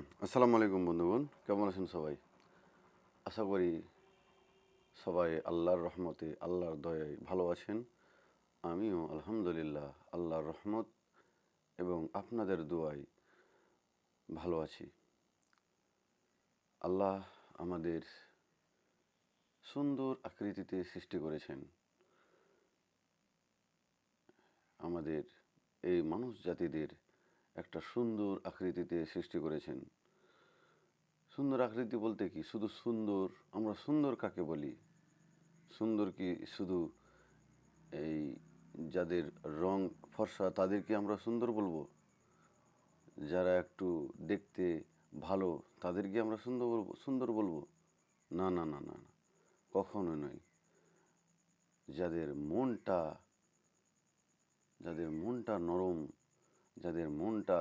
আসসালামু আলাইকুম, বন্ধুগণ। কেমন আছেন সবাই? আশা করি সবাই আল্লাহর রহমতে, আল্লাহর দয়ায় ভালো আছেন। আমিও আলহামদুলিল্লাহ আল্লাহর রহমত এবং আপনাদের দোয়ায় ভালো আছি। আল্লাহ আমাদের সুন্দর আকৃতিতে সৃষ্টি করেছেন। আমাদের এই মানুষ জাতিদের একটা সুন্দর আকৃতিতে সৃষ্টি করেছেন। সুন্দর আকৃতি বলতে কি? শুধু সুন্দর, আমরা সুন্দর কাকে বলি? সুন্দর কি শুধু এই যাদের রং ফর্সা, তাদেরকে আমরা সুন্দর বলব? যারা একটু দেখতে ভালো, তাদেরকে আমরা সুন্দর বলব সুন্দর বলব? না না না না না কখনো নয়। যাদের মনটা যাদের মনটা নরম যাদের মনটা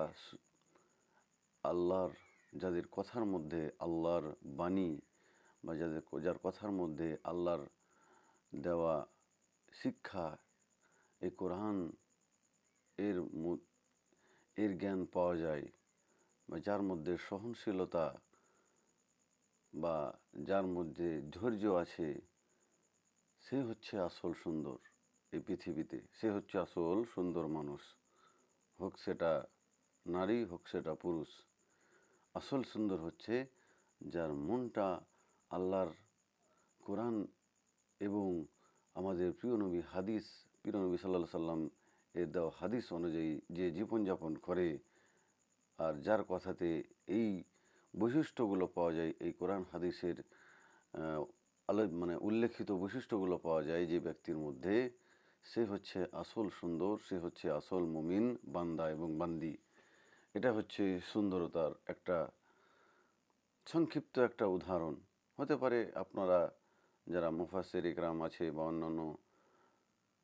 আল্লাহর, যাদের কথার মধ্যে আল্লাহর বাণী বা যাদের যার কথার মধ্যে আল্লাহর দেওয়া শিক্ষা এই কোরআন এর এর জ্ঞান পাওয়া যায় বা যার মধ্যে সহনশীলতা বা যার মধ্যে ধৈর্য আছে, সে হচ্ছে আসল সুন্দর এই পৃথিবীতে। সে হচ্ছে আসল সুন্দর মানুষ। হোক সেটা নারী, হোক সেটা পুরুষ। আসল সুন্দর হচ্ছে যার মনটা আল্লাহর কোরআন এবং আমাদের প্রিয় নবী হাদিস, প্রিয় নবী সাল্লাহ সাল্লাম এর দেওয়া হাদিস অনুযায়ী যে জীবনযাপন করে আর যার কথাতে এই বৈশিষ্ট্যগুলো পাওয়া যায়, এই কোরআন হাদিসের আলো মানে উল্লেখিত বৈশিষ্ট্যগুলো পাওয়া যায় যে ব্যক্তির মধ্যে সে হচ্ছে আসল সুন্দর, সে হচ্ছে আসল মুমিন, বান্দা এবং বান্দি। এটা হচ্ছে সুন্দরতার একটা সংক্ষিপ্ত একটা উদাহরণ। হতে পারে আপনারা যারা মুফাসের ইকরাম আছে বা অন্যান্য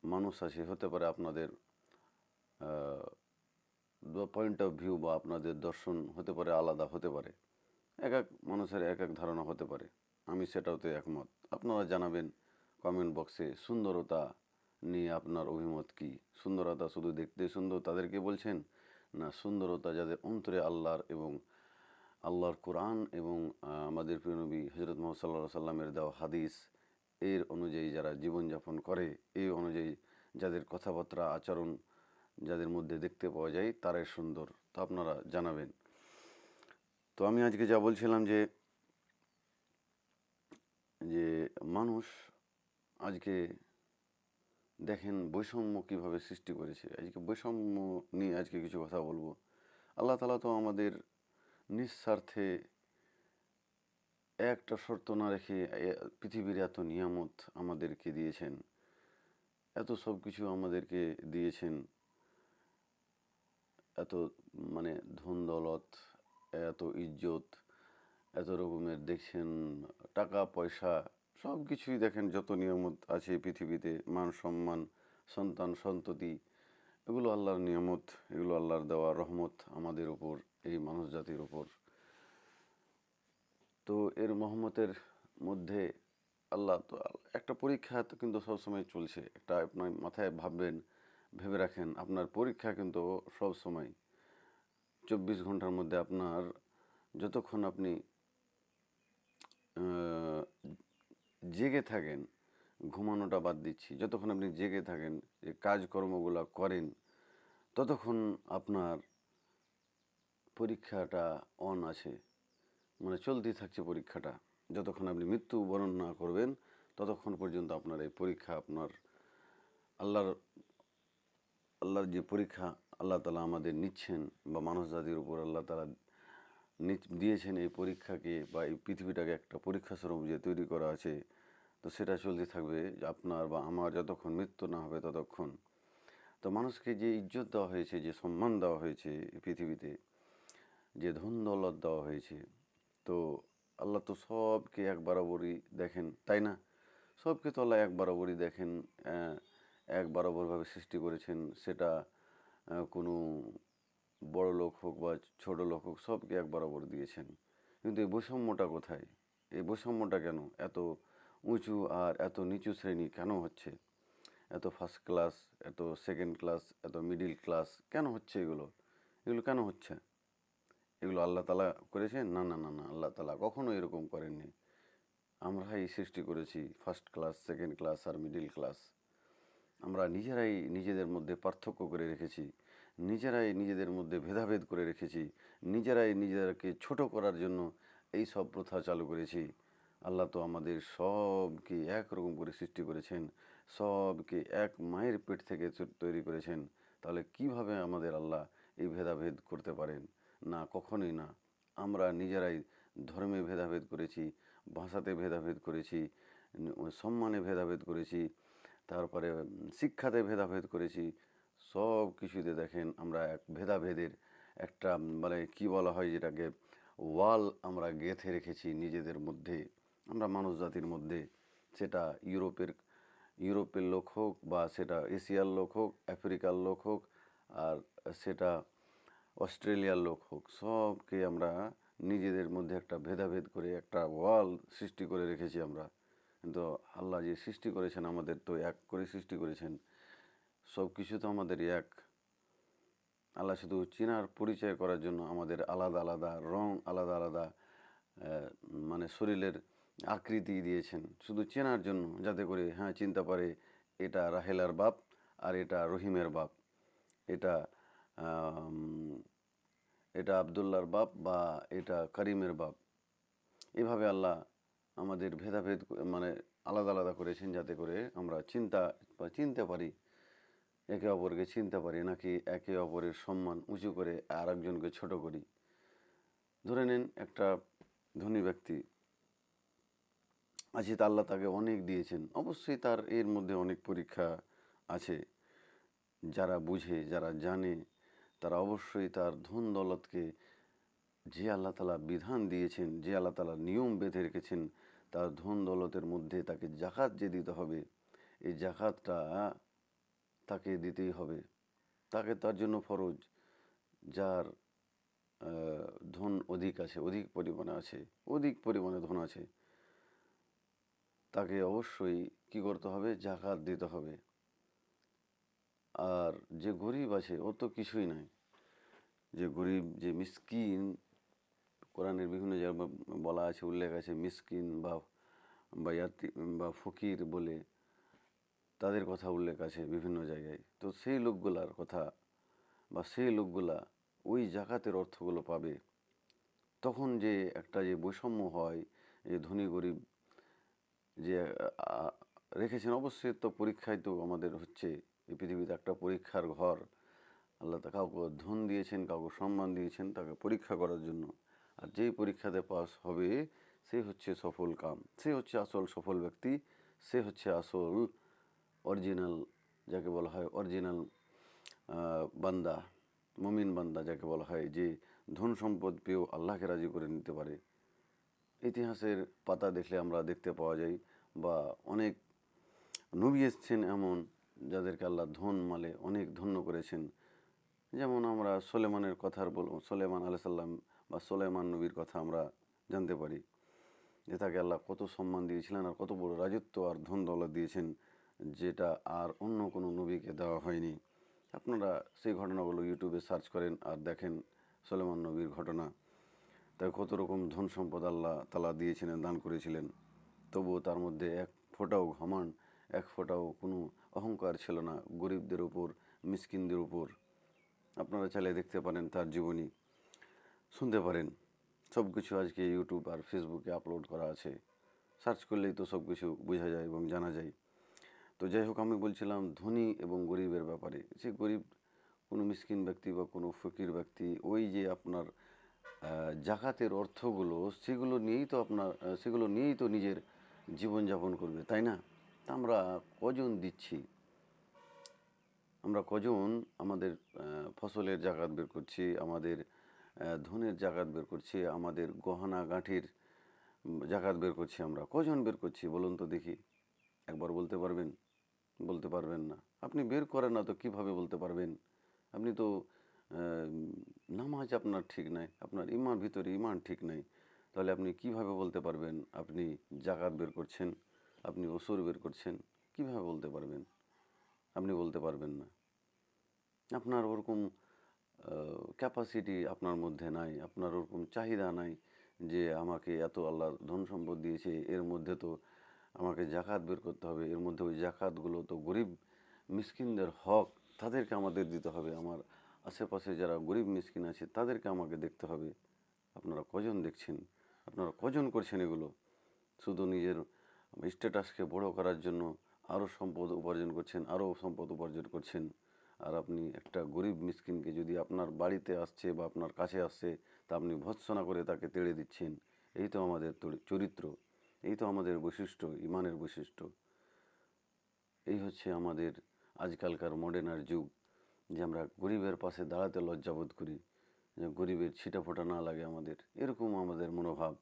মানুষ আছে, হতে পারে আপনাদের পয়েন্ট অফ ভিউ বা আপনাদের দর্শন হতে পারে আলাদা হতে পারে। এক এক মানুষের এক এক ধারণা হতে পারে। আমি সেটাতে একমত। আপনারা জানাবেন কমেন্ট বক্সে সুন্দরতা নিয়ে আপনার অভিমত কি? সুন্দরতা শুধু দেখতে সুন্দর তাদেরকে বলছেন? না, সুন্দরতা যাদের অন্তরে আল্লাহর এবং আল্লাহর কোরআন এবং আমাদের প্রিয় নবী হজরত মোহাম্মদ সাল্লাহ সাল্লামের দেওয়া হাদিস, এর অনুযায়ী যারা জীবনযাপন করে, এই অনুযায়ী যাদের কথাবার্তা, আচরণ যাদের মধ্যে দেখতে পাওয়া যায়, তারাই সুন্দর। তা আপনারা জানাবেন। তো আমি আজকে যা বলছিলাম যে যে মানুষ আজকে দেখেন বৈষম্য কীভাবে সৃষ্টি করেছে? আজকে বৈষম্য নিয়ে আজকে কিছু কথা বলব। আল্লাহ তালা তো আমাদের নিঃস্বার্থে একটা শর্ত না রেখে পৃথিবীর এত নিয়ামত আমাদেরকে দিয়েছেন। এত সব কিছু আমাদেরকে দিয়েছেন। এত মানে ধন দৌলত, এত ইজ্জত, এত রকমের দেখছেন টাকা পয়সা সব কিছুই দেখেন যত নিয়ামত আছে পৃথিবীতে, মান সম্মান, সন্তান, সন্ততি, এগুলো আল্লাহর নিয়ামত, এগুলো আল্লাহর দেওয়া রহমত আমাদের উপর, এই মানুষ জাতির উপর। তো এর মহম্মতের মধ্যে আল্লাহ তো একটা পরীক্ষা তো কিন্তু সবসময় চলছে, একটা আপনার মাথায় ভাববেন, ভেবে রাখেন, আপনার পরীক্ষা কিন্তু সব সময় চব্বিশ ঘণ্টার মধ্যে আপনার যতক্ষণ আপনি জেগে থাকেন, ঘুমানোটা বাদ দিচ্ছি। যতক্ষণ আপনি জেগে থাকেন, যে কাজকর্মগুলো করেন, ততক্ষণ আপনার পরীক্ষাটা অন আছে। মানে চলতেই থাকছে পরীক্ষাটা। যতক্ষণ আপনি মৃত্যু বরণ না করবেন, ততক্ষণ পর্যন্ত আপনার এই পরীক্ষা আপনার আল্লাহর আল্লাহর যে পরীক্ষা আল্লাহ তালা আমাদের নিচ্ছেন বা মানব জাতির উপর আল্লাহ তালা দিয়েছেন এই পরীক্ষাকে বা এই পৃথিবীটাকে একটা পরীক্ষা স্বরূপ যে তৈরি করা আছে তো সেটা চলতে থাকবে, আপনার বা আমার যতক্ষণ মৃত্যু না হবে ততক্ষণ। তো মানুষকে যে ইজ্জত দেওয়া হয়েছে, যে সম্মান দেওয়া হয়েছে পৃথিবীতে, যে ধন দৌলত দেওয়া হয়েছে, তো আল্লাহ তো সবকে এক বরাবরই দেখেন, তাই না? সবকে তো আল্লাহ এক বরাবরই দেখেন এক বরাবরভাবে সৃষ্টি করেছেন, সেটা কোনো বড় লোক হোক বা ছোট লোক হোক সবকে এক বরাবর দিয়েছেন। কিন্তু এই বৈষম্যটা কোথায়? এই বৈষম্যটা কেন এত উঁচু আর এত নিচু শ্রেণি কেন হচ্ছে? এত ফার্স্ট ক্লাস এত সেকেন্ড ক্লাস এত মিডিল ক্লাস কেন হচ্ছে এগুলো? এগুলো কেন হচ্ছে? এগুলো আল্লাহ তালা করেছেন না না না না, আল্লাহ তালা কখনো এরকম করেননি। আমরাই সৃষ্টি করেছি ফার্স্ট ক্লাস সেকেন্ড ক্লাস আর মিডিল ক্লাস আমরা নিজেরাই নিজেদের মধ্যে পার্থক্য করে রেখেছি। নিজেরাই নিজেদের মধ্যে ভেদাভেদ করে রেখেছি। নিজেরাই নিজেদেরকে ছোট করার জন্য এই সব প্রথা চালু করেছি। আল্লাহ তো আমাদের সবকে একরকম করে সৃষ্টি করেছেন, সবকে এক মায়ের পেট থেকে তৈরি করেছেন। তাহলে কীভাবে আমাদের আল্লাহ এই ভেদাভেদ করতে পারেন? না, কখনোই না। আমরা নিজেরাই ধর্মে ভেদাভেদ করেছি, ভাষাতে ভেদাভেদ করেছি, সম্মানে ভেদাভেদ করেছি, তারপরে শিক্ষাতে ভেদাভেদ করেছি। সব কিছুতে দেখেন আমরা এক ভেদাভেদের একটা মানে কি বলা হয় যেটাকে, ওয়াল আমরা গেঁথে রেখেছি নিজেদের মধ্যে। আমরা মানুষ জাতির মধ্যে সেটা ইউরোপের ইউরোপের লোক হোক বা সেটা এশিয়ার লোক হোক, আফ্রিকার লোক হোক আর সেটা অস্ট্রেলিয়ার লোক হোক, সবকে আমরা নিজেদের মধ্যে একটা ভেদাভেদ করে একটা ওয়াল সৃষ্টি করে রেখেছি আমরা। কিন্তু আল্লাহ যে সৃষ্টি করেছেন আমাদের তো এক করে সৃষ্টি করেছেন। সব কিছু তো আমাদের এক। আল্লাহ শুধু চেনার পরিচয় করার জন্য আমাদের আলাদা আলাদা রং, আলাদা আলাদা মানে শরীরের আকৃতি দিয়েছেন। শুধু চেনার জন্য, যাতে করে হ্যাঁ চিনতে পারে এটা রাহেলার বাপ আর এটা রহিমের বাপ। এটা এটা আবদুল্লার বাপ বা এটা করিমের বাপ। এভাবে আল্লাহ আমাদের ভেদাভেদ মানে আলাদা আলাদা করেছেন যাতে করে আমরা চিন্তা, বা চিনতে পারি, একে অপরকে চিনতে পারি, নাকি একে অপরের সম্মান উঁচু করে আর একজনকে ছোটো করি। ধরে নিন একটা ধনী ব্যক্তি আছে তা আল্লাহ তাকে অনেক দিয়েছেন। অবশ্যই তার এর মধ্যে অনেক পরীক্ষা আছে। যারা বুঝে, যারা জানে, তারা অবশ্যই তার ধন দৌলতকে যে আল্লাহ তালা বিধান দিয়েছেন, যে আল্লাহ তালা নিয়ম বেঁধে রেখেছেন, তার ধন দৌলতের মধ্যে তাকে জাকাত যে দিতে হবে, এই জাকাতটা তাকে দিতেই হবে। তাকে তার জন্য ফরজ, যার ধন অধিক আছে, অধিক পরিমাণে আছে, অধিক পরিমাণে ধন আছে। তাকে অবশ্যই কি করতে হবে? জাকাত দিতে হবে। আর যে গরিব আছে, ও তো কিছুই নাই। যে গরিব, যে মিসকিন, কোরআনের বিভিন্ন জায়গায় বলা আছে, উল্লেখ আছে, মিসকিন বা বা ইয়াতি, বা ফকির বলে তাদের কথা উল্লেখ আছে বিভিন্ন জায়গায়। তো সেই লোকগুলার কথা বা সেই লোকগুলা ওই জাকাতের অর্থগুলো পাবে। তখন যে একটা যে বৈষম্য হয়, যে ধনী গরিব যে রেখেছেন, অবশ্যই তো পরীক্ষায় তো আমাদের হচ্ছে এই পৃথিবীতে একটা পরীক্ষার ঘর। আল্লাহ তা কাউকে ধন দিয়েছেন, কাউকে সম্মান দিয়েছেন, তাকে পরীক্ষা করার জন্য। আর যেই পরীক্ষাতে পাস হবে, সে হচ্ছে সফল কাম। সে হচ্ছে আসল সফল ব্যক্তি। সে হচ্ছে আসল অরিজিনাল, যাকে বলা হয় অরিজিনাল বান্দা, মমিন বান্দা, যাকে বলা হয় যে ধন সম্পদ পেয়েও আল্লাহকে রাজি করে নিতে পারে। ইতিহাসের পাতা দেখলে আমরা দেখতে পাওয়া যায় বা অনেক নবী এসছেন এমন যাদেরকে আল্লাহ ধন, মালে অনেক ধন্য করেছেন। যেমন আমরা সোলেমানের কথার বল, সোলেমান আলাইসাল্লাম বা সোলেমান নবীর কথা আমরা জানতে পারি। যে তাকে আল্লাহ কত সম্মান দিয়েছিলেন আর কত বড় রাজত্ব আর ধন দৌলত দিয়েছেন, যেটা আর অন্য কোনো নবীকে দেওয়া হয়নি। আপনারা সেই ঘটনাগুলো ইউটিউবে সার্চ করেন আর দেখেন সোলেমান নবীর ঘটনা। তাই কত রকম ধন সম্পদ আল্লাহ তালা দিয়েছিলেন, দান করেছিলেন, তবুও তার মধ্যে এক ফোঁটাও ঘমান, এক ফোঁটাও কোনো অহংকার ছিল না গরিবদের উপর, মিসকিনদের উপর। আপনারা চাইলে দেখতে পারেন তার জীবনী, শুনতে পারেন। সব কিছু আজকে ইউটিউব আর ফেসবুকে আপলোড করা আছে। সার্চ করলেই তো সব কিছু বোঝা যায় এবং জানা যায়। তো যাই হোক, আমি বলছিলাম ধনী এবং গরিবের ব্যাপারে। সে গরিব কোনো মিসকিন ব্যক্তি বা কোনো ফকির ব্যক্তি, ওই যে আপনার জাকাতের অর্থগুলো সেগুলো নিয়েই তো আপনার সেগুলো নিয়েই তো নিজের জীবনযাপন করবে, তাই না? আমরা কজন দিচ্ছি? আমরা কজন আমাদের ফসলের জাকাত বের করছি, আমাদের ধনের জাকাত বের করছি, আমাদের গহনা গাঁঠির জাকাত বের করছি আমরা? কজন বের করছি? বলুন তো দেখি। একবার বলতে পারবেন? বলতে পারবেন না। আপনি বের করেন না তো কীভাবে বলতে পারবেন? আপনি তো নামাজ আপনার ঠিক নাই, আপনার ইমান ভিতরে ইমান ঠিক নাই, তাহলে আপনি কীভাবে বলতে পারবেন আপনি জাকাত বের করছেন, আপনি ওসুর বের করছেন, কীভাবে বলতে পারবেন? আপনি বলতে পারবেন না। আপনার ওরকম ক্যাপাসিটি আপনার মধ্যে নাই, আপনার ওরকম চাহিদা নাই যে আমাকে এত আল্লাহ ধন সম্পদ দিয়েছে, এর মধ্যে তো আমাকে জাকাত বের করতে হবে, এর মধ্যে ওই জাকাতগুলো তো গরিব, মিসকিনদের হক, তাদেরকে আমাদের দিতে হবে, আমার আশেপাশে যারা গরিব মিসকিন আছে, তাদেরকে আমাকে দেখতে হবে। আপনারা কজন দেখছেন? আপনারা কজন করছেন এগুলো? শুধু নিজের স্ট্যাটাসকে বড় করার জন্য আরও সম্পদ উপার্জন করছেন, আরও সম্পদ উপার্জন করছেন। আর আপনি একটা গরিব মিসকিনকে যদি আপনার বাড়িতে আসছে বা আপনার কাছে আসছে, তা আপনি ভৎসনা করে তাকে তেড়ে দিচ্ছেন। এই তো আমাদের চরিত্র। এই তো আমাদের বৈশিষ্ট্য, ইমানের বৈশিষ্ট্য। এই হচ্ছে আমাদের আজকালকার মডার্নার যুগ। যে আমরা গরিবের পাশে দাঁড়াতে লজ্জাবোধ করি, যে গরিবের ছিটাফোটা না লাগে আমাদের। এরকম আমাদের মনোভাব,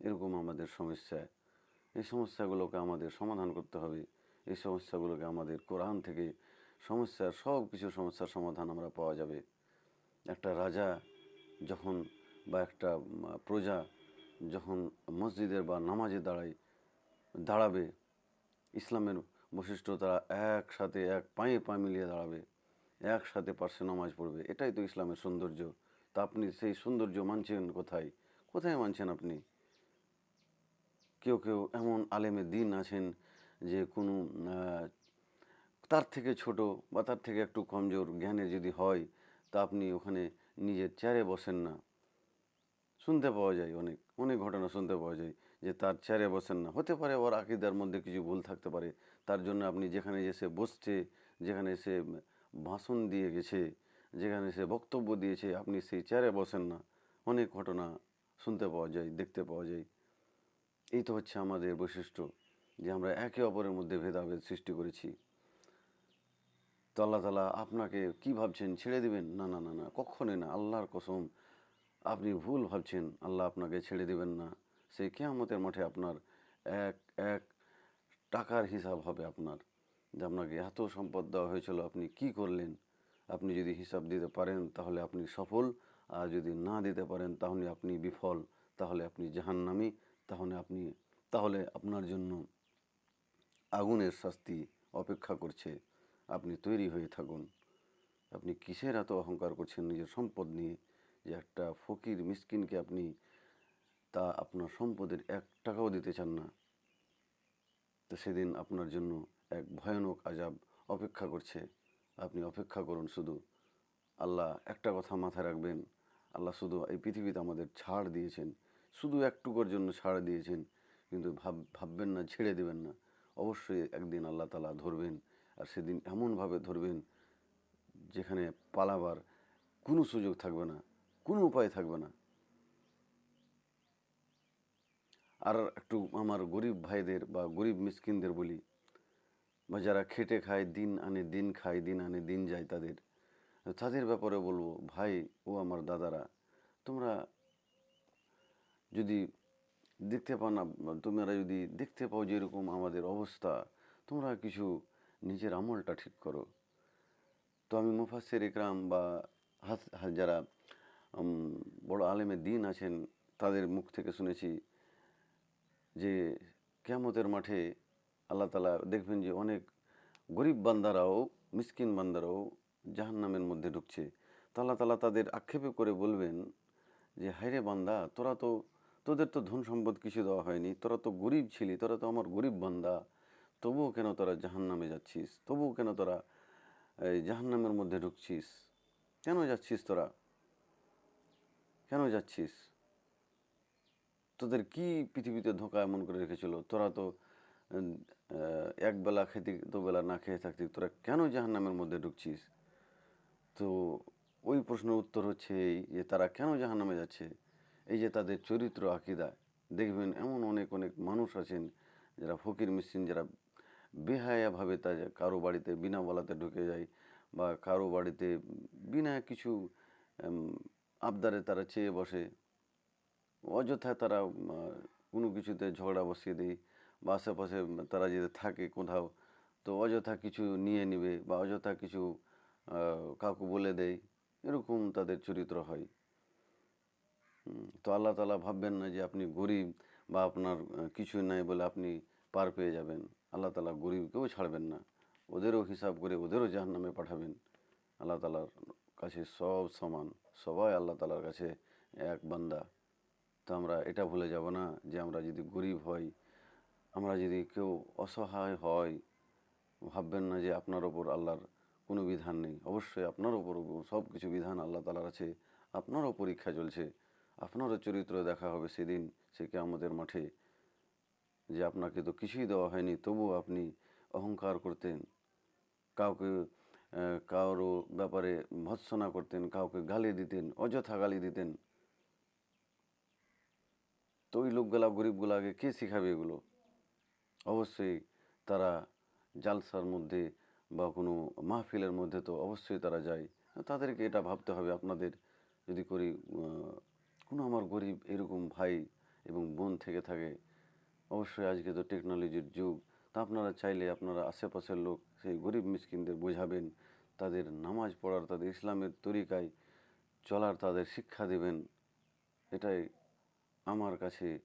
এরকম আমাদের সমস্যা। এই সমস্যাগুলোকে আমাদের সমাধান করতে হবে। এই সমস্যাগুলোকে আমাদের কোরআন থেকে সমস্যার সব কিছু সমস্যার সমাধান আমরা পাওয়া যাবে। একটা রাজা যখন বা একটা প্রজা যখন মসজিদের বা নামাজে দাঁড়ায়, দাঁড়াবে, ইসলামের বৈশিষ্ট্য তারা একসাথে এক পায়ে পা মিলিয়ে দাঁড়াবে। একসাথে পার্শ্বে নামাজ পড়বে, এটাই তো ইসলামের সৌন্দর্য। তা আপনি সেই সৌন্দর্য মানছেন কোথায়? কোথায় মানছেন আপনি? কেউ কেউ এমন আলেমে দিন আছেন যে কোনো তার থেকে ছোট বা তার থেকে একটু কমজোর জ্ঞানে যদি হয়, তা আপনি ওখানে নিজের চেয়ারে বসেন না। শুনতে পাওয়া যায় অনেক অনেক ঘটনা শুনতে পাওয়া যায় যে তার চেয়ারে বসেন না। হতে পারে ওর আকিদার মধ্যে কিছু ভুল থাকতে পারে, তার জন্য আপনি যেখানে যে সে বসছে, যেখানে সে ভাষণ দিয়ে গেছে, যেখানে সে বক্তব্য দিয়েছে, আপনি সেই চেয়ারে বসেন না। অনেক ঘটনা শুনতে পাওয়া যায়, দেখতে পাওয়া যায়। এই তো হচ্ছে আমাদের বৈশিষ্ট্য, যে আমরা একে অপরের মধ্যে ভেদাভেদ সৃষ্টি করেছি। তো আল্লাহ তালা আপনাকে কি ভাবছেন, ছেড়ে দিবেন? না না না না, কখনোই না, আল্লাহর কসম। আপনি ভুল ভাবছেন, আল্লাহ আপনাকে ছেড়ে দিবেন না। সেই কেয়ামতের মাঠে আপনার এক এক টাকার হিসাব হবে আপনার। যে আপনাকে এত সম্পদ দেওয়া হয়েছিল, আপনি কি করলেন? আপনি যদি হিসাব দিতে পারেন, তাহলে আপনি সফল। আর যদি না দিতে পারেন, তাহলে আপনি বিফল। তাহলে আপনি জাহান্নামি। তাহলে আপনি, তাহলে আপনার জন্য আগুনের শাস্তি অপেক্ষা করছে। আপনি তৈরি হয়ে থাকুন। আপনি কিসের এত অহংকার করছেন নিজের সম্পদ নিয়ে? যে একটা ফকির মিসকিনকে আপনি, তা আপনার সম্পদের এক টাকাও দিতে চান না। তো সেদিন আপনার জন্য এক ভয়ানক আজাব অপেক্ষা করছে। আপনি অপেক্ষা করুন শুধু। আল্লাহ একটা কথা মাথায় রাখবেন। আল্লাহ শুধু এই পৃথিবীতে আমাদের ছাড় দিয়েছেন। শুধু একটুকুর জন্য ছাড় দিয়েছেন। কিন্তু ভাব, ভাববেন না, ছেড়ে দেবেন না। অবশ্যই একদিন আল্লাহ তালা ধরবেন আর সেদিন এমনভাবে ধরবেন যেখানে পালাবার কোনো সুযোগ থাকবে না, কোনো উপায় থাকবে না। আর একটু আমার গরিব ভাইদের বা গরিব মিসকিনদের বলি বা যারা খেটে খায়, দিন আনে দিন খায়, দিন আনে দিন যায় তাদের। তাদের ব্যাপারে বলব, ভাই, ও আমার দাদারা, তোমরা যদি দেখতে পাও না, তোমরা যদি দেখতে পাও যে এরকম আমাদের অবস্থা, তোমরা কিছু নিজের আমলটা ঠিক করো। তো আমি মুফাসের ইকরাম বা যারা বড় আলেমে দিন আছেন, তাদের মুখ থেকে শুনেছি যে, কেয়ামতের মাঠে আল্লাহ তালা দেখবেন যে অনেক গরিব বান্দারাও, মিসকিন বান্দারাও জাহান্নামের মধ্যে ঢুকছে। তো আল্লাহ তালা তাদের আক্ষেপে করে বলবেন যে, হায়রে বান্দা, তোরা তো, তোদের তো ধন সম্পদ কিছু দেওয়া হয়নি, তোরা তো গরিব ছিলি, তোরা তো আমার গরিব বান্দা। তবুও কেন তোরা জাহান্নামে যাচ্ছিস? তবুও কেন তোরা এই জাহান্নামের মধ্যে ঢুকছিস? কেন যাচ্ছিস তোরা? কেন যাচ্ছিস? তোদের কি পৃথিবীতে ধোকা এমন করে রেখেছিল? তোরা তো একবেলা খেতে, দুবেলা না খেয়ে থাকতি তোরা কেন জাহান্নামের মধ্যে ঢুকছিস? তো ওই প্রশ্নের উত্তর হচ্ছে এই যে তারা কেন জাহান্নামে যাচ্ছে? এই যে তাদের চরিত্র, আকিদা, দেখবেন এমন অনেক অনেক মানুষ আছেন যারা ফকির মিসকিন, যারা বেহায়াভাবে তা কারও বাড়িতে বিনা বলাতে ঢুকে যায় বা কারও বাড়িতে বিনা কিছু আবদারে তারা চেয়ে বসে। অযথা তারা কোনো কিছুতে ঝগড়া বসিয়ে দেয়। বা আশেপাশে তারা যদি থাকে কোথাও, তো অযথা কিছু নিয়ে নেবে বা অযথা কিছু কাউকে বলে দেয়, এরকম তাদের চরিত্র হয়। তো আল্লাহ তালা ভাববেন না যে আপনি গরিব বা আপনার কিছু নাই বলে আপনি পার পেয়ে যাবেন। আল্লাহ তালা গরিবকেও ছাড়বেন না, ওদেরও হিসাব করে ওদেরও জাহান্নামে পাঠাবেন। আল্লাহ তালার কাছে সব সমান, সবাই আল্লাহ তালার কাছে এক বান্দা। তো আমরা এটা ভুলে যাব না যে আমরা যদি গরিব হই আমরা যদি কেউ অসহায় হয়, ভাববেন না যে আপনার ওপর আল্লাহর কোনো বিধান নেই। অবশ্যই আপনার ওপর সব কিছু বিধান আল্লাহ তালার আছে। আপনারও পরীক্ষা চলছে। আপনারও চরিত্র দেখা হবে সেদিন, সে আমাদের মাঠে। যে আপনাকে তো কিছুই দেওয়া হয়নি, তবুও আপনি অহংকার করতেন। কাউকে কারও ব্যাপারে ভৎসনা করতেন, কাউকে গালি দিতেন, অযথা গালি দিতেন। তো ওই লোকগুলা গরিবগুলাকে কে শিখাবে এগুলো? অবশ্যই তারা জালসার মধ্যে বা কোনো মাহফিলের মধ্যে তো অবশ্যই তারা যায়। তাদেরকে এটা ভাবতে হবে, আপনাদের যদি করি কোনো আমার গরিব এরকম ভাই এবং বোন থেকে থাকে, অবশ্যই আজকে তো টেকনোলজির যুগ, তা আপনারা চাইলে আপনারা আশেপাশের লোক, সেই গরিব মিসকিনদের বোঝাবেন, তাদের নামাজ পড়ার, তাদের ইসলামের তরিকায় চলার, তাদের শিক্ষা দেবেন। এটাই আমার কাছে,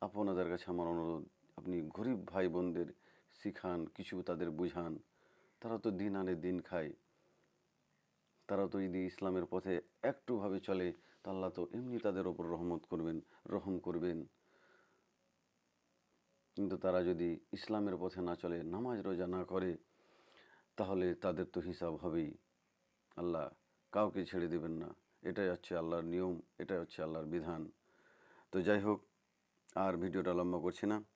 আপনাদের কাছে আমার অনুরোধ। আপনি গরিব ভাই বোনদের শিখান, কিছু তাদের বুঝান। তারা তো দিন আনে দিন খায়। তারা তো যদি ইসলামের পথে একটুভাবে চলে, তা আল্লাহ তো এমনি তাদের ওপর রহমত করবেন, রহম করবেন। কিন্তু তারা যদি ইসলামের পথে না চলে, নামাজ রোজা না করে, তাহলে তাদের তো হিসাব হবেই। আল্লাহ কাউকে ছেড়ে দেবেন না। এটাই হচ্ছে আল্লাহর নিয়ম, এটাই হচ্ছে আল্লাহর বিধান। তো যাই হোক, আর ভিডিওটা লম্বা করছি না।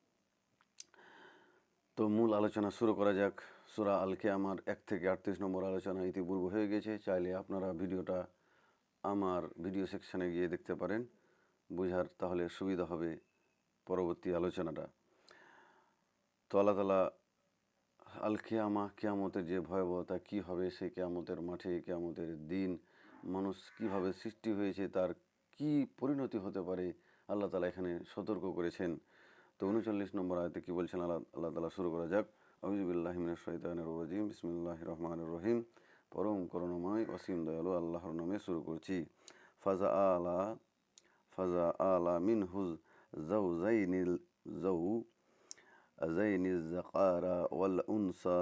তো মূল আলোচনা শুরু করা যাক। সুরা আলকে আমার এক থেকে আটত্রিশ নম্বর আলোচনা ইতিপূর্ব হয়ে গেছে। চাইলে আপনারা ভিডিওটা আমার ভিডিও সেকশানে গিয়ে দেখতে পারেন। বোঝার তাহলে সুবিধা হবে পরবর্তী আলোচনাটা। তো আল্লাহ তালা আল কেয়ামা কেয়ামতের যে ভয়াবহতা কী হবে সেই কেয়ামতের মাঠে, কেয়ামতের দিন মানুষ কীভাবে সৃষ্টি হয়েছে, তার কি পরিণতি হতে পারে, আল্লাহ তালা এখানে সতর্ক করেছেন। তো উনচল্লিশ নম্বর আয়তে কী বলছেন? আল্লাহ আল্লাহ তালা শুরু করা যাক। রাজিম। বিসমিল্লাহ রহমান রহিম। পরম করুণাময়, অসীম দয়ালু আল্লাহর নামে শুরু করছি। ফাজা আলা ফাজা আলা মিন হুজ জাউ জাইনিল জাউ আজাইনি জাকারা ওয়াল উনসা।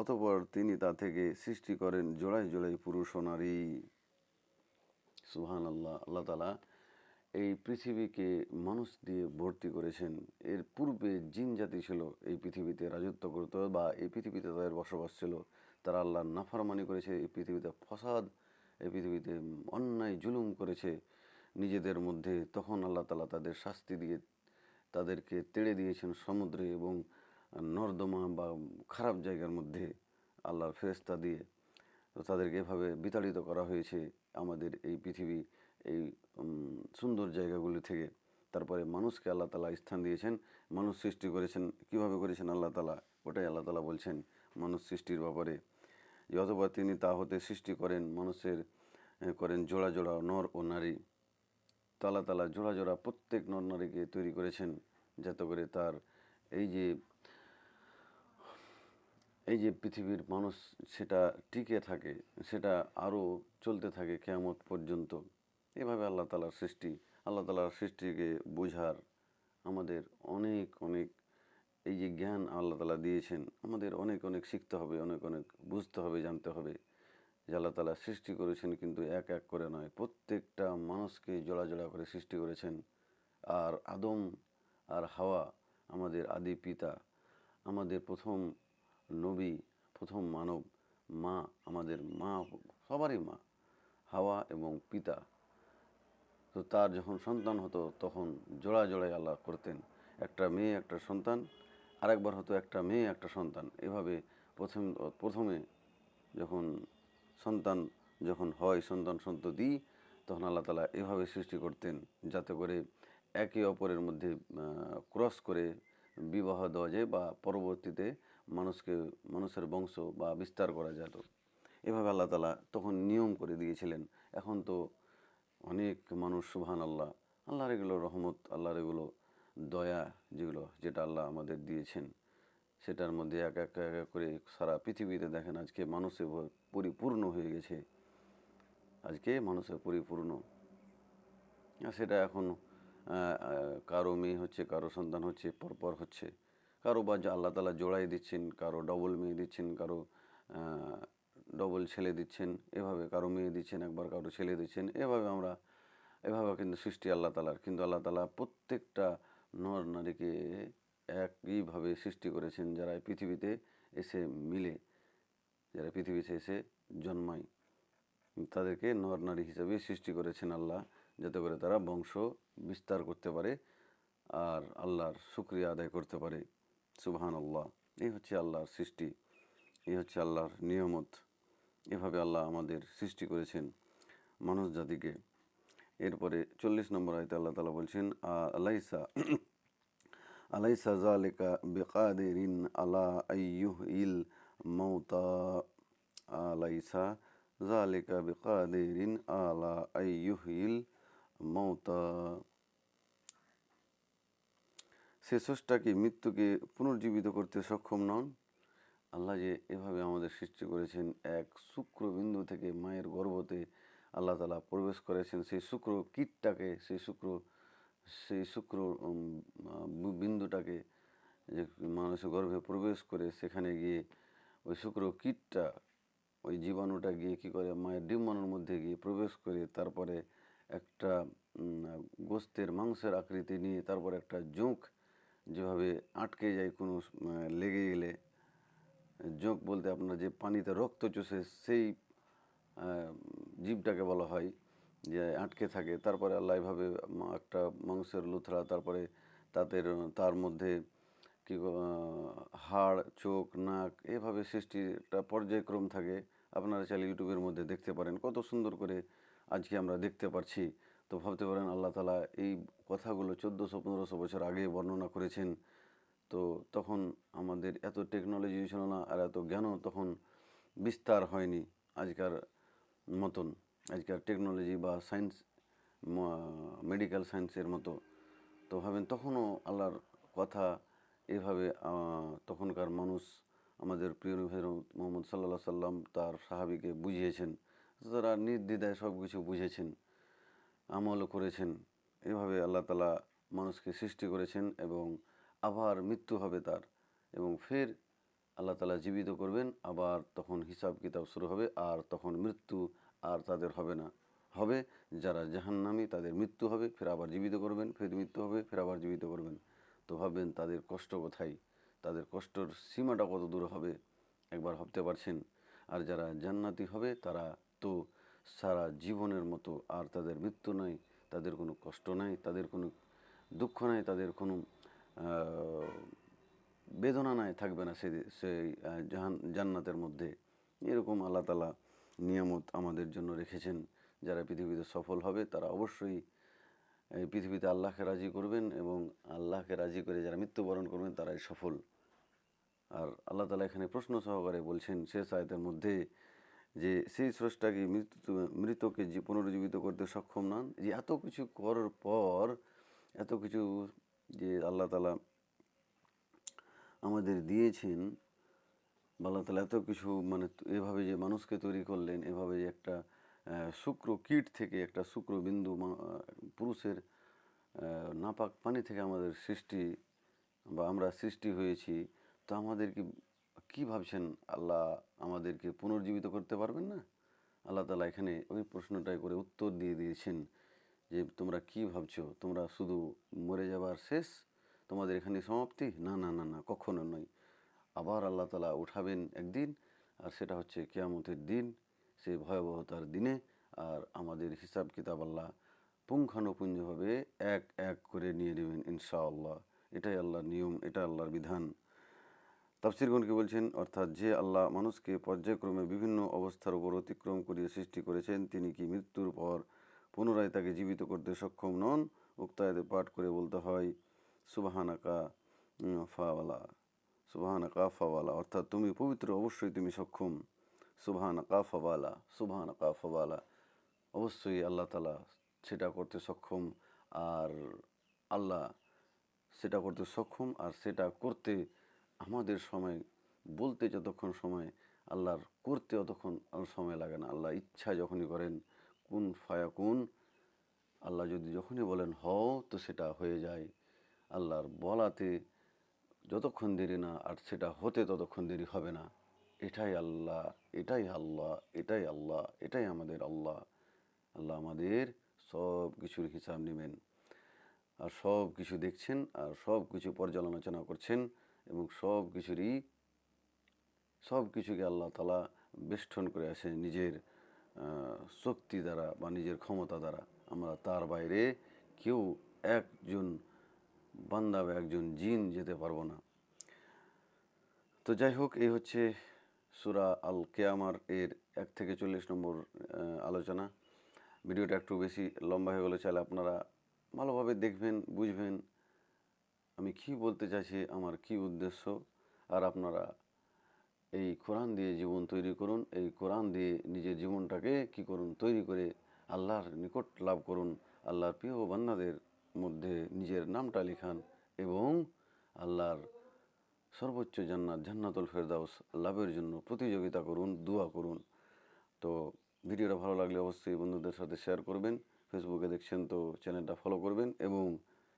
অতপর তিনি তা থেকে সৃষ্টি করেন জোড়ায় জোড়ায় পুরুষ ও নারী। সুহান আল্লাহ আল্লাহ তালা এই পৃথিবীকে মানুষ দিয়ে ভর্তি করেছেন। এর পূর্বে জিন জাতি ছিল, এই পৃথিবীতে রাজত্ব করতো বা এই পৃথিবীতে তাদের বসবাস ছিল। তারা আল্লাহর নাফারমানি করেছে, এই পৃথিবীতে ফসাদ, এই পৃথিবীতে অন্যায় জুলুম করেছে। নিজেদের মধ্যে তখন আল্লাহ তালা তাদের শাস্তি দিয়ে তাদেরকে তেড়ে দিয়েছেন সমুদ্রে এবং নর্দমা বা খারাপ জায়গার মধ্যে আল্লাহর ফেরেস্তা দিয়ে। তো তাদেরকে এভাবে বিতাড়িত করা হয়েছে। আমাদের এই পৃথিবী এই সুন্দর জায়গাগুলি থেকে তারপরে মানুষকে আল্লাহ তালা স্থান দিয়েছেন, মানুষ সৃষ্টি করেছেন, কীভাবে করেছেন আল্লাহ তালা? ওটাই আল্লাহ তালা বলছেন মানুষ সৃষ্টির ব্যাপারে। অথবা তিনি তা হতে সৃষ্টি করেন, মানুষের করেন জোড়া জোড়া নর ও নারী। তো আল্লাহ তালা জোড়া জোড়া প্রত্যেক নর নারীকে তৈরি করেছেন যাতে করে তার এই যে এই যে পৃথিবীর মানুষ সেটা টিকে থাকে, সেটা আরও চলতে থাকে কেয়ামত পর্যন্ত। এভাবে আল্লাহ তালার সৃষ্টি, আল্লাহ তালার সৃষ্টিকে বোঝার আমাদের অনেক অনেক এই যে জ্ঞান আল্লাহ তালা দিয়েছেন, আমাদের অনেক অনেক শিখতে হবে, অনেক অনেক বুঝতে হবে, জানতে হবে যে আল্লাহ তালা সৃষ্টি করেছেন কিন্তু এক এক করে নয়। প্রত্যেকটা মানুষকে জোড়া জোড়া করে সৃষ্টি করেছেন। আর আদম আর হাওয়া আমাদের আদি পিতা, আমাদের প্রথম নবী, প্রথম মানব, মা, আমাদের মা, সবারই মা, হাওয়া এবং পিতা। তো তার যখন সন্তান হতো, তখন জোড়া জোড়ায় আল্লাহ করতেন, একটা মেয়ে, একটা সন্তান, আরেকবার হতো একটা মেয়ে, একটা সন্তান। এভাবে প্রথম, প্রথমে যখন সন্তান যখন হয়, সন্তান সন্ততি তখন আল্লাহ তালা এভাবে সৃষ্টি করতেন যাতে করে একে অপরের মধ্যে ক্রস করে বিবাহ দেওয়া যায় বা পরবর্তীতে মানুষকে, মানুষের বংশ বা বিস্তার করা যেত এভাবে আল্লাহ তালা তখন নিয়ম করে দিয়েছিলেন। এখন তো অনেক মানুষ সুবহান আল্লাহ আল্লাহর এগুলো রহমত, আল্লাহর এগুলো দয়া যেগুলো, যেটা আল্লাহ আমাদের দিয়েছেন, সেটার মধ্যে এক এক এক করে সারা পৃথিবীতে দেখেন আজকে মানুষে পরিপূর্ণ হয়ে গেছে। আজকে মানুষের পরিপূর্ণ। সেটা এখন কারও মেয়ে হচ্ছে, কারও সন্তান হচ্ছে, পরপর হচ্ছে। কারও বা আল্লাহ তালা জোড়াই দিচ্ছেন, কারও ডবল মেয়ে দিচ্ছেন, কারও ডবল ছেলে দিচ্ছেন, এভাবে কারও মেয়ে দিচ্ছেন, একবার কারও ছেলে দিচ্ছেন, এভাবে আমরা, এভাবে কিন্তু সৃষ্টি আল্লাহ তালার কিন্তু আল্লাহ তালা প্রত্যেকটা নর নারীকে একইভাবে সৃষ্টি করেছেন যারা পৃথিবীতে এসে মিলে, যারা পৃথিবীতে এসে জন্মায়। তাদেরকে নর নারী হিসাবে সৃষ্টি করেছেন আল্লাহ, যাতে করে তারা বংশ বিস্তার করতে পারে আর আল্লাহর শুক্রিয়া আদায় করতে পারে। সুবহান আল্লাহ এই হচ্ছে আল্লাহর সৃষ্টি, এই হচ্ছে আল্লাহর নিয়ামত। এভাবে আল্লাহ আমাদের সৃষ্টি করেছেন মানুষ জাতিকে। এরপরে চল্লিশ নম্বর আয়তে আল্লাহ তালা বলছেন আলাইসা আলাইসা জালিকা বেকাদেরিন আলা আইয়ুহ ইল মৌতা আলাইসা জালিকা বেকাদেরিন আলা আইয়ুহ ইল মৌতা সে স্রষ্টা কি মৃত্যুকে পুনর্জীবিত করতে সক্ষম নন? আল্লাহ যে এভাবে আমাদের সৃষ্টি করেছেন, এক শুক্রবিন্দু থেকে মায়ের গর্ভতে আল্লাহ তালা প্রবেশ করেছেন, সেই শুক্র কীটটাকে, সেই শুক্র সেই শুক্র বিন্দুটাকে যে মানুষের গর্ভে প্রবেশ করে সেখানে গিয়ে ওই শুক্র কীটটা, ওই জীবাণুটা গিয়ে কী করে মায়ের ডিম্বাণুর মধ্যে গিয়ে প্রবেশ করে, তারপরে একটা গোস্তের মাংসের আকৃতি নিয়ে তারপর একটা জোঁক যেভাবে আটকে যায় কোনো লেগে গেলে জোঁক বলতে আপনার যে পানিতে রক্ত চষে সেই জীবটাকে বলা হয়, যে আটকে থাকে। তারপরে আল্লাহ এভাবে একটা মাংসের লুথরা, তারপরে তাদের, তার মধ্যে কি হাড়, চোখ, নাক, এভাবে সৃষ্টিটা পর্যায়ক্রম থাকে। আপনারা চাইলে ইউটিউবের মধ্যে দেখতে পারেন। কত সুন্দর করে আজকে আমরা দেখতে পারছি। তো ভাবতে পারেন, আল্লাহ তালা এই কথাগুলো চোদ্দোশো, পনেরোশো বছর আগে বর্ণনা করেছেন। তো তখন আমাদের এত টেকনোলজি ছিল না আর এত জ্ঞানও তখন বিস্তার হয়নি আজকার মতন। আজকার টেকনোলজি বা সায়েন্স মেডিকেল সায়েন্সের মতো। তো ভাবেন তখনও আল্লাহর কথা এভাবে তখনকার মানুষ আমাদের প্রিয় হজরত মোহাম্মদ সাল্লাহ সাল্লাম তার সাহাবিকে বুঝিয়েছেন। তারা নির্দ্বিধায় সব কিছু বুঝেছেন আমলও করেছেন। এভাবে আল্লাহ তালা মানুষকে সৃষ্টি করেছেন এবং আবার মৃত্যু হবে তার এবং ফের আল্লাহ তালা জীবিত করবেন, আবার তখন হিসাব কিতাব শুরু হবে আর তখন মৃত্যু আর তাদের হবে না। হবে যারা জাহান্নামী, তাদের মৃত্যু হবে, ফের আবার জীবিত করবেন, ফের মৃত্যু হবে, ফের আবার জীবিত করবেন। তো ভাববেন তাদের কষ্ট কোথায়? তাদের কষ্টর সীমাটা কত দূর হবে? একবার ভাবতে পারছেন? আর যারা জান্নাতি হবে, তারা তো সারা জীবনের মতো আর তাদের মৃত্যু নাই, তাদের কোনো কষ্ট নাই, তাদের কোনো দুঃখ নাই, তাদের কোনো আহ, বেদনা নাই থাকবে না সেই সেই জাহান জান্নাতের মধ্যে। এরকম আল্লাহ তালা নিয়ামত আমাদের জন্য রেখেছেন। যারা পৃথিবীতে সফল হবে তারা অবশ্যই এই পৃথিবীতে আল্লাহকে রাজি করবেন এবং আল্লাহকে রাজি করে যারা মৃত্যুবরণ করবেন তারাই সফল। আর আল্লাহ তালা এখানে প্রশ্ন সহকারে বলছেন শেষ আয়তের মধ্যে যে সেই স্রষ্টাকে মৃত্যু মৃতকে যে পুনরুজ্জীবিত করতে সক্ষম নন? যে এত কিছু করার পর এত কিছু যে আল্লাহ তালা আমাদের দিয়েছেন আল্লাহ তালা এত কিছু মানে এভাবে যে মানুষকে তৈরি করলেন, এভাবে যে একটা শুক্র কীট থেকে একটা শুক্র বিন্দু পুরুষের নাপাক পানি থেকে আমাদের সৃষ্টি বা আমরা সৃষ্টি হয়েছি, তো আমাদের কি, কী ভাবছেন আল্লাহ আমাদেরকে পুনর্জীবিত করতে পারবেন না? আল্লাহ তালা এখানে ওই প্রশ্নটাই করে উত্তর দিয়ে দিয়েছেন। যে তোমরা কি ভাবছ? তোমরা শুধু মরে যাবার শেষ? তোমাদের এখানে সমাপ্তি? না না না না, কখনো নয়। আবার আল্লাহ তালা উঠাবেন একদিন, আর সেটা হচ্ছে কেয়ামতের দিন, সেই ভয়াবহতার দিনে। আর আমাদের হিসাব কিতাব আল্লাহ পুঙ্খানুপুঞ্জভাবে এক এক করে নিয়ে নেবেন, ইনশাআল্লাহ। এটাই আল্লাহর নিয়ম, এটা আল্লাহর বিধান। তাফসিরগণকে বলছেন, অর্থাৎ যে আল্লাহ মানুষকে পর্যায়ক্রমে বিভিন্ন অবস্থার উপর অতিক্রম করিয়ে সৃষ্টি করেছেন, তিনি কি মৃত্যুর পর পুনরায় তাকে জীবিত করতে সক্ষম নন। উক্তায়তে পাঠ করে বলতে হয়, সুবাহানাকা ফাওয়ালা সুবাহানাকা, ফাওয়ালা। অর্থাৎ তুমি পবিত্র, অবশ্যই তুমি সক্ষম। সুবাহানাকা, ফাওয়ালা সুবাহানাকা, ফাওয়ালা। অবশ্যই আল্লাহ তালা সেটা করতে সক্ষম আর আল্লাহ সেটা করতে সক্ষম আর সেটা করতে আমাদের সময়, বলতে যতক্ষণ সময়, আল্লাহর করতে অতক্ষণ সময় লাগে না। আল্লাহ ইচ্ছা যখনই করেন কোন ফায়া কোন আল্লাহ যদি যখনই বলেন, হও, তো সেটা হয়ে যায়। আল্লাহর বলাতে যতক্ষণ দেরি না, আর সেটা হতে ততক্ষণ দেরি হবে না। এটাই আল্লাহ এটাই আল্লাহ এটাই আল্লাহ, এটাই আমাদের আল্লাহ। আল্লাহ আমাদের সব কিছুর হিসাব নেবেন। আর সব কিছু দেখছেন, আর সব কিছু পর্যালোচনা করছেন, এবং সব কিছুরই সব কিছুকে আল্লাহ তালা বেষ্টন করে আসেন নিজের শক্তি দ্বারা বা নিজের ক্ষমতা দ্বারা আমরা তার বাইরে কেউ একজন বান্দা বা একজন জিন যেতে পারব না। তো যাই হোক, এই হচ্ছে সুরা আল কেয়ামার এর এক থেকে চল্লিশ নম্বর আলোচনা। ভিডিওটা একটু বেশি লম্বা হয়ে গেলে চাইলে আপনারা ভালোভাবে দেখবেন, বুঝবেন আমি কি বলতে চাইছি, আমার কি উদ্দেশ্য, আর আপনারা এই কোরআন দিয়ে জীবন তৈরি করুন, এই কোরআন দিয়ে নিজের জীবনটাকে কি করুন, তৈরি করে আল্লাহর নিকট লাভ করুন। আল্লাহর প্রিয় বান্নাদের মধ্যে নিজের নামটা লিখান এবং আল্লাহর সর্বোচ্চ জান্নাত, জান্নাতুল ফেরদাউস লাভের জন্য প্রতিযোগিতা করুন, দোয়া করুন। তো ভিডিওটা ভালো লাগলে অবশ্যই বন্ধুদের সাথে শেয়ার করবেন। ফেসবুকে দেখছেন তো চ্যানেলটা ফলো করবেন এবং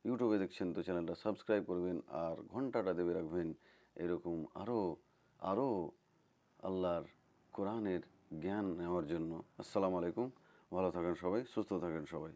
ইউটিউবে দেখছেন তো চ্যানেলটা সাবস্ক্রাইব করবেন আর ঘন্টাটা দেবে রাখবেন। এরকম আরও আরও আল্লাহর কোরআনের জ্ঞান নেওয়ার জন্য। আসসালামু আলাইকুম। ভালো থাকেন সবাই সুস্থ থাকেন সবাই।